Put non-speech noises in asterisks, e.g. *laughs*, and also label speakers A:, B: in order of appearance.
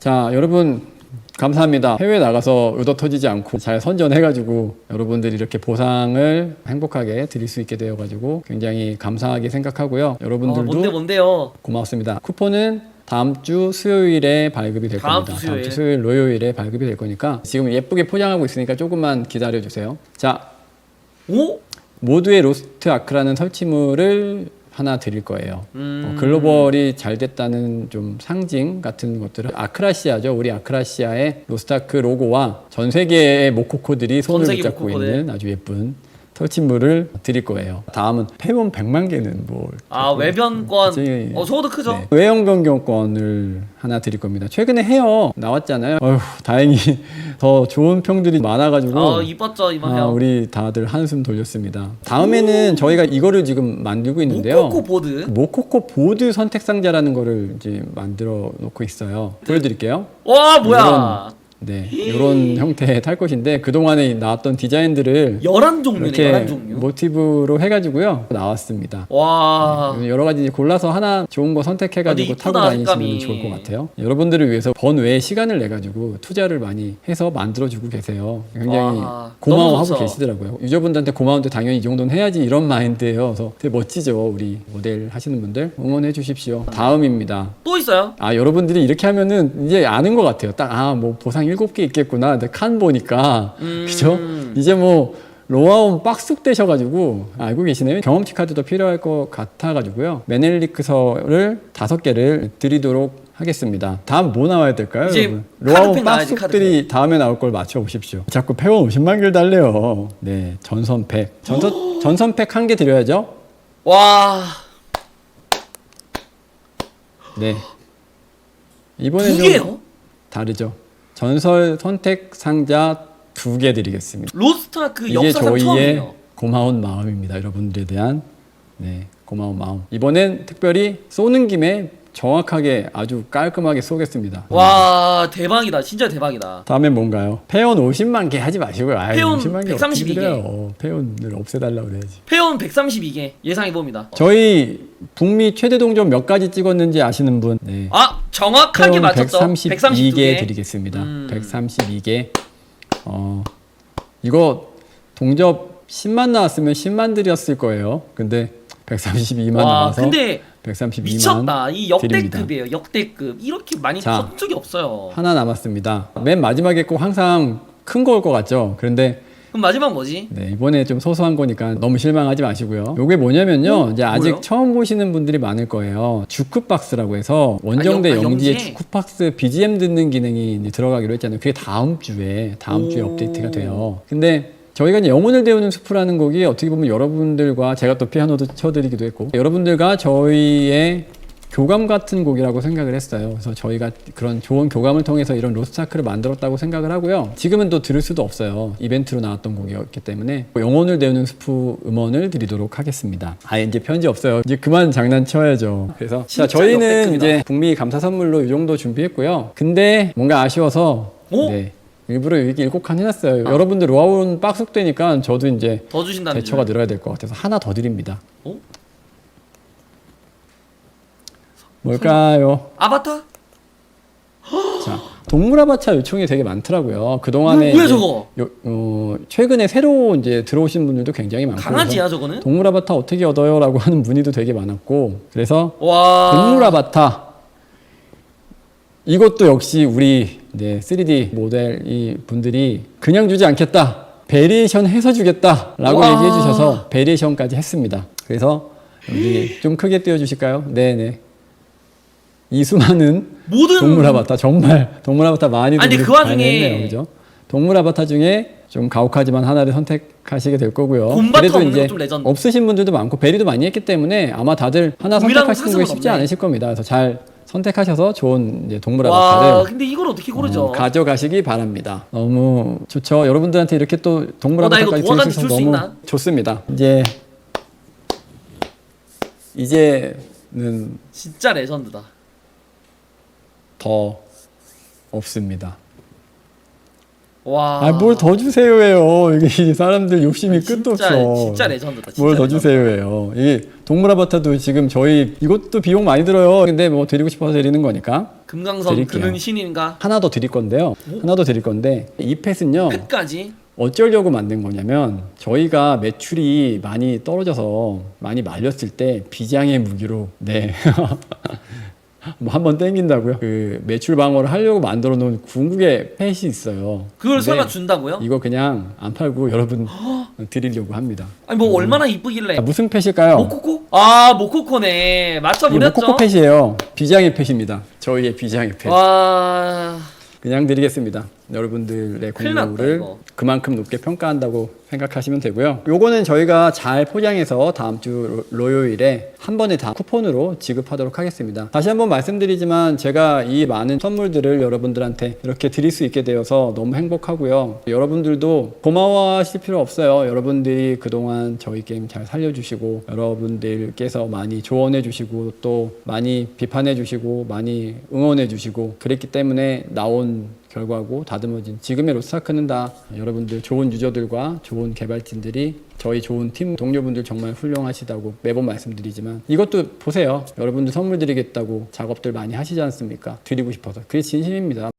A: 자, 여러분 감사합니다. 해외 나가서 의도 터지지 않고 잘 선전해가지고 여러분들이 이렇게 보상을 행복하게 드릴 수 있게 되어가지고 굉장히 감사하게 생각하고요.
B: 어,
A: 여러분들도
B: 뭔데 뭔데요?
A: 고맙습니다. 쿠폰은 다음 주 수요일에 발급이 될
B: 다음
A: 겁니다.
B: 주
A: 다음 주
B: 수요일.
A: 로요일에 발급이 될 거니까 지금 예쁘게 포장하고 있으니까 조금만 기다려 주세요. 자,
B: 오?
A: 모두의 로스트 아크라는 설치물을 하나 드릴 거예요.
B: 음.
A: 어, 글로벌이 잘 됐다는 좀 상징 같은 것들을 아크라시아죠. 우리 아크라시아의 로스타크 로고와 전 세계의 모코코들이 손을
B: 전 세계
A: 붙잡고
B: 모코코들.
A: 있는 아주 예쁜 설치물을 드릴 거예요. 다음은 폐원 100만 개는
B: 뭐아 외변권.
A: 그치.
B: 어 저거도 크죠?
A: 네. 외형 변경권을 하나 드릴 겁니다. 최근에 헤어 나왔잖아요. 어휴, 다행히 *laughs* 더 좋은 평들이 많아가지고
B: 아 이뻤죠 이번
A: 아,
B: 헤어.
A: 우리 다들 한숨 돌렸습니다. 다음에는 저희가 이거를 지금 만들고 있는데요.
B: 모코코 보드.
A: 모코코 보드 선택 상자라는 거를 이제 만들어 놓고 있어요. 보여드릴게요.
B: 와 뭐야?
A: 네, 이런 형태의 탈 것인데 그 동안에 나왔던 디자인들을
B: 열한 종류네
A: 이렇게
B: 열한 종류.
A: 모티브로 해가지고요 나왔습니다.
B: 와.
A: 여러 가지 골라서 하나 좋은 거 선택해가지고
B: 아, 근데
A: 타고
B: 이쁘다,
A: 다니시면
B: 색감이.
A: 좋을 것 같아요. 여러분들을 위해서 번외 시간을 내 가지고 투자를 많이 해서 만들어주고 계세요. 굉장히
B: 와,
A: 고마워하고
B: 좋죠.
A: 계시더라고요. 유저분들한테 고마운데 당연히 이 정도는 해야지 이런 마인드예요. 그래서 되게 멋지죠, 우리 모델 하시는 분들 응원해 주십시오. 다음입니다.
B: 또 있어요?
A: 아 여러분들이 이렇게 하면은 이제 아는 것 같아요. 딱 아 뭐 보상 일곱 개 있겠구나. 근데 칸 보니까
B: 음.
A: 그죠? 이제 뭐 로아온 빡쑥 되셔가지고 알고 계시네요. 경험치 카드도 필요할 것 같아가지고요. 메넬리크서를 다섯 개를 드리도록 하겠습니다. 다음 뭐 나와야 될까요?
B: 이제?
A: 로아온
B: 카드팩 나와야지,
A: 빡쑥들이 다음에 나올 걸 맞춰 보십시오. 자꾸 폐원 50만 개를 달래요. 네, 전선팩. 전선 *gasps* 전선팩 한 개 드려야죠.
B: 와.
A: 네. 이번에 두좀
B: 개요?
A: 다르죠. 전설 선택 상자 두 개 드리겠습니다.
B: 로스타 그
A: 이게
B: 역사상
A: 저희의
B: 처음이에요.
A: 고마운 마음입니다. 여러분들에 대한 네, 고마운 마음. 이번엔 특별히 쏘는 김에 정확하게 아주 깔끔하게 쏘겠습니다.
B: 와 대박이다 진짜 대박이다.
A: 다음엔 뭔가요? 페온 50만 개 하지 마시고요. 아이,
B: 페온
A: 50만 개
B: 132
A: 어떻게
B: 개.
A: 드려요? 페온을 없애달라고 그래야지.
B: 회원 132개 예상해 봅니다.
A: 저희 북미 최대 동전 몇 가지 찍었는지 아시는 분? 네.
B: 아 정확하게 맞췄죠.
A: 132개
B: 132개.
A: 드리겠습니다.
B: 음.
A: 132개. 어, 이거 동접 10만 나왔으면 10만 드렸을 거예요. 근데 132만
B: 와
A: 나와서
B: 근데
A: 132만
B: 미쳤다. 이. 역대급이에요. 역대급. 이렇게 많이
A: 자.
B: 본 적이 없어요.
A: 하나 남았습니다. 맨 마지막에 꼭 항상 큰거올것 같죠? 그런데
B: 그럼 마지막 뭐지?
A: 네, 이번에 좀 소소한 거니까 너무 실망하지 마시고요. 요게 뭐냐면요.
B: 어?
A: 이제 아직
B: 뭐예요?
A: 처음 보시는 분들이 많을 거예요. 주크박스라고 해서 원정대
B: 아, 영- 아,
A: 영지에
B: 영지에?
A: 주크박스 BGM 듣는 기능이 이제 들어가기로 했잖아요. 그게 다음 주에 다음 주에
B: 오.
A: 업데이트가 돼요. 근데 저희가 이제 영혼을 데우는 숲이라는 곡이 어떻게 보면 여러분들과 제가 또 피아노도 쳐드리기도 했고 여러분들과 저희의 교감 같은 곡이라고 생각을 했어요. 그래서 저희가 그런 좋은 교감을 통해서 이런 로스트아크를 만들었다고 생각을 하고요. 지금은 또 들을 수도 없어요. 이벤트로 나왔던 곡이었기 때문에 영혼을 데우는 스프 음원을 드리도록 하겠습니다. 아 이제 편지 없어요. 이제 그만 장난쳐야죠. 그래서 자 저희는. 이제 북미 감사 선물로 이 정도 준비했고요. 근데 뭔가 아쉬워서
B: 오?
A: 네. 일부러 이렇게 일곱 칸 해놨어요. 여러분들 로아온 빡속되니까 저도 이제
B: 더 주신다는
A: 대처가
B: 줄.
A: 늘어야 될 것 같아서 하나 더 드립니다.
B: 어?
A: 뭘까요?
B: 아바타?
A: 자, 동물 아바타 요청이 되게 많더라고요. 그 동안에
B: 뭐야, 저거?
A: 어, 최근에 새로 이제 들어오신 분들도 굉장히 많고
B: 강아지야
A: 그래서
B: 저거는?
A: 동물 아바타 어떻게 얻어요라고 *laughs* 하는 문의도 되게 많았고 그래서
B: 와.
A: 동물 아바타 이것도 역시 우리 네, 3D 모델 이 분들이 그냥 주지 않겠다 베리에이션 해서 주겠다라고
B: 와.
A: 얘기해 주셔서 베리에이션까지 했습니다. 그래서 여기 좀 크게 띄워 주실까요? 네네. 이 수많은
B: 모든
A: 동물 아바타 정말 *laughs* 동물 아바타 많이
B: 아니, 그 와중에
A: 그죠? 동물 아바타 중에 좀 가혹하지만 하나를 선택하시게 될 거고요. 그래도 이제. 없으신 분들도 많고 베리도 많이 했기 때문에 아마 다들 하나 선택하시는 게 쉽지
B: 없네.
A: 않으실 겁니다. 그래서 잘 선택하셔서 좋은 이제 동물
B: 와
A: 아바타를
B: 근데 이걸 어떻게 고르죠?
A: 어, 가져가시기 바랍니다. 너무 좋죠. 여러분들한테 이렇게 또 동물
B: 어,
A: 아바타까지 드릴 수 있어서
B: 줄수
A: 너무
B: 있나?
A: 좋습니다. 이제 이제는
B: 진짜 레전드다.
A: 더 없습니다.
B: 와.
A: 아뭘더 주세요예요. 이게 *laughs* 이 사람들 욕심이 끝도
B: 진짜,
A: 없어.
B: 진짜 레전드다.
A: 뭘 더. 주세요예요. 이게 동물 아바타도 지금 저희 이것도 비용 많이 들어요. 근데 뭐 드리고 싶어서 드리는 거니까
B: 금강석
A: 드릴게요.
B: 그는 신인가?
A: 하나 더 드릴 건데요. 하나 더 드릴 건데 이 펫은요.
B: 끝까지.
A: 어쩌려고 만든 거냐면 저희가 매출이 많이 떨어져서 많이 말렸을 때 비장의 무기로 네. *laughs* 뭐 한 번 땡긴다고요? 그 매출 방어를 하려고 만들어 놓은 궁극의 펫이 있어요.
B: 그걸
A: 근데
B: 설마 준다고요?
A: 이거 그냥 안 팔고 여러분 드리려고 합니다.
B: 아니 뭐 얼마나 이쁘길래?
A: 자, 무슨 펫일까요?
B: 모코코? 아 모코코네.
A: 이게
B: 맞춰버렸죠?
A: 모코코 펫이에요. 비장의 펫입니다. 저희의 비장의 펫.
B: 와.
A: 그냥 드리겠습니다. 여러분들의
B: 이거.
A: 그만큼 높게 평가한다고 생각하시면 되고요. 요거는 저희가 잘 포장해서 다음 주 로- 로요일에 한 번에 다 쿠폰으로 지급하도록 하겠습니다. 다시 한번 말씀드리지만 제가 이 많은 선물들을 여러분들한테 이렇게 드릴 수 있게 되어서 너무 행복하고요. 여러분들도 고마워하실 필요 없어요. 여러분들이 그동안 저희 게임 잘 살려주시고 여러분들께서 많이 조언해 주시고 또 많이 비판해 주시고 많이 응원해 주시고 그랬기 때문에 나온 결과고 다듬어진 지금의 로스타크는 다 여러분들 좋은 유저들과 좋은 개발진들이 저희 좋은 팀 동료분들 정말 훌륭하시다고 매번 말씀드리지만 이것도 보세요. 여러분들 선물 드리겠다고 작업들 많이 하시지 않습니까? 드리고 싶어서. 그게 진심입니다